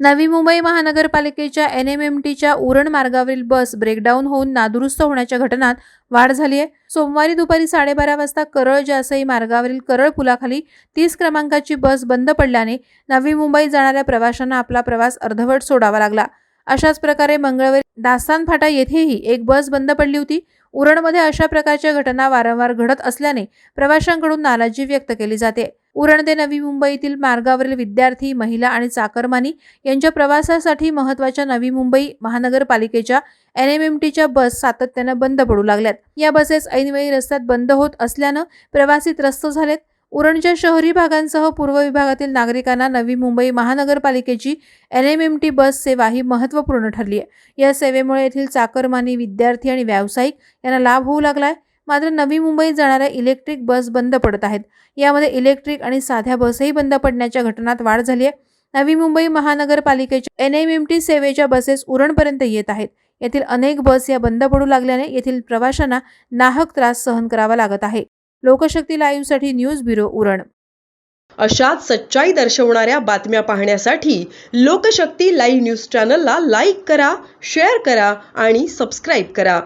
नवी मुंबई महानगरपालिकेच्या N M M टीच्या उरण मार्गावरील बस ब्रेकडाऊन होऊन नादुरुस्त होण्याच्या घटनात वाढ झाली आहे. सोमवारी दुपारी साडेबारा वाजता करळ जासई मार्गावरील करळ पुलाखाली तीस क्रमांकाची बस बंद पडल्याने नवी मुंबई जाणाऱ्या प्रवाशांना आपला प्रवास अर्धवट सोडावा लागला. अशाच प्रकारे मंगळवारी दास्तान फाटा येथेही एक बस बंद पडली होती. उरणमध्ये अशा प्रकारच्या घटना वारंवार घडत असल्याने प्रवाशांकडून नाराजी व्यक्त केली जाते. उरण ते नवी मुंबईतील मार्गावरील विद्यार्थी महिला आणि चाकरमानी यांच्या प्रवासासाठी महत्त्वाच्या नवी मुंबई महानगरपालिकेच्या एन एम एम टीच्या बस सातत्यानं बंद पडू लागल्यात. या बसेस ऐनवेळी रस्त्यात बंद होत असल्यानं प्रवासी त्रस्त झालेत. उरणच्या शहरी भागांसह पूर्व विभागातील नागरिकांना नवी मुंबई महानगरपालिकेची N M M T bus सेवा ही महत्त्वपूर्ण ठरली आहे. या सेवेमुळे येथील चाकरमानी विद्यार्थी आणि व्यावसायिक यांना लाभ होऊ लागला आहे मात्र नवी मुंबईत जाणाऱ्या इलेक्ट्रिक बस बंद पडत आहेत. यामध्ये इलेक्ट्रिक आणि साध्या बसही बंद पडण्याच्या घटनात वाढ झाली आहे. नवी मुंबई महानगरपालिकेच्या एन एम एम टी सेवेच्या बसेस उरणपर्यंत येत आहेत. येथील अनेक बस या बंद पडू लागल्याने येथील प्रवाशांना नाहक त्रास सहन करावा लागत आहे. लोकशक्ती लाईव्हसाठी न्यूज ब्युरो उरण. अशाच सच्चाई दर्शवणाऱ्या बातम्या पाहण्यासाठी लोकशक्ती लाईव्ह न्यूज चॅनलला लाईक करा शेअर करा आणि सबस्क्राईब करा.